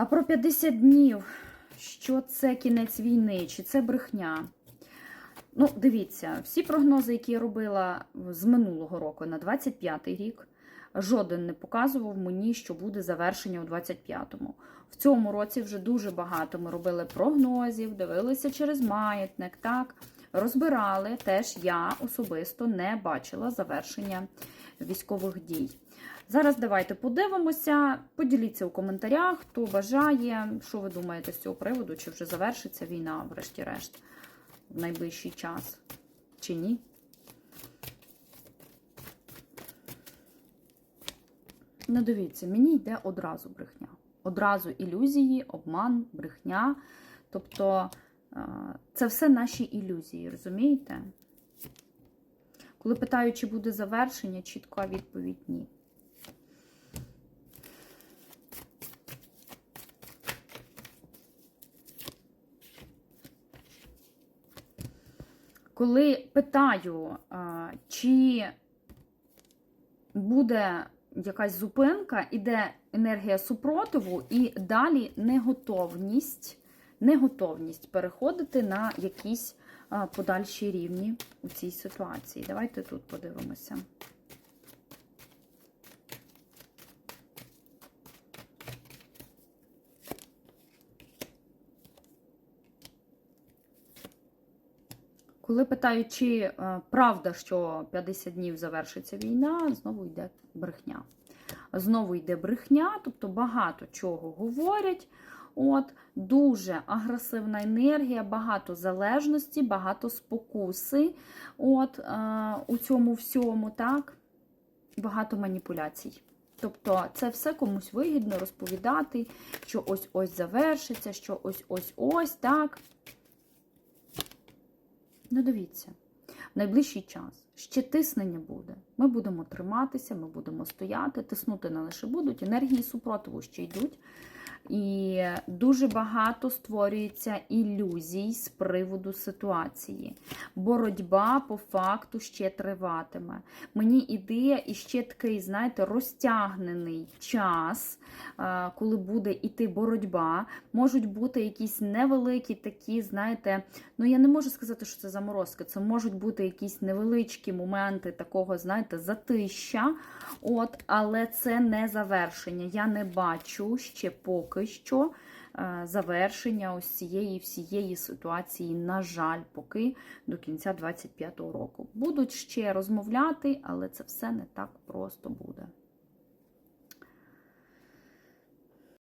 А про 50 днів, що це кінець війни, чи це брехня? Ну, дивіться, всі прогнози, які я робила з минулого року на 25-й рік, жоден не показував мені, що буде завершення у 25-му. В цьому році вже дуже багато ми робили прогнозів, дивилися через маятник, так, розбирали. Теж я особисто не бачила завершення військових дій. Зараз давайте подивимося. Поділіться у коментарях, хто бажає, що ви думаєте з цього приводу, чи вже завершиться війна, врешті-решт, в найближчий час, чи ні. Ну, дивіться, мені йде одразу брехня. Одразу ілюзії, обман, брехня. Тобто е, це все наші ілюзії, розумієте? Коли питають, чи буде завершення, чітка відповідь ні. Коли питаю, чи буде якась зупинка, іде енергія супротиву, і далі неготовність, неготовність переходити на якісь подальші рівні у цій ситуації. Давайте тут подивимося. Коли питають, чи е, правда, що 50 днів завершиться війна, знову йде брехня. Знову йде брехня, тобто багато чого говорять. От, Дуже агресивна енергія, багато залежності, багато спокуси от, е, у цьому всьому, так? багато маніпуляцій. Тобто це все комусь вигідно розповідати, що ось-ось завершиться, що ось-ось-ось, так. Ну, дивіться, в найближчий час ще тиснення буде. Ми будемо триматися, ми будемо стояти, тиснути не лише будуть, енергії супротиву ще йдуть. І дуже багато створюється ілюзій з приводу ситуації. Боротьба по факту ще триватиме. Мені ідея і ще такий, знаєте, розтягнений час, е, коли буде йти боротьба. Можуть бути якісь невеликі такі, знаєте, ну я не можу сказати, що це заморозки. Це можуть бути якісь невеличкі моменти такого, знаєте, затища. От, але це не завершення. Я не бачу ще поки що е, завершення ось цієї всієї ситуації, на жаль, поки до кінця 25-го року. Будуть ще розмовляти, але це все не так просто буде.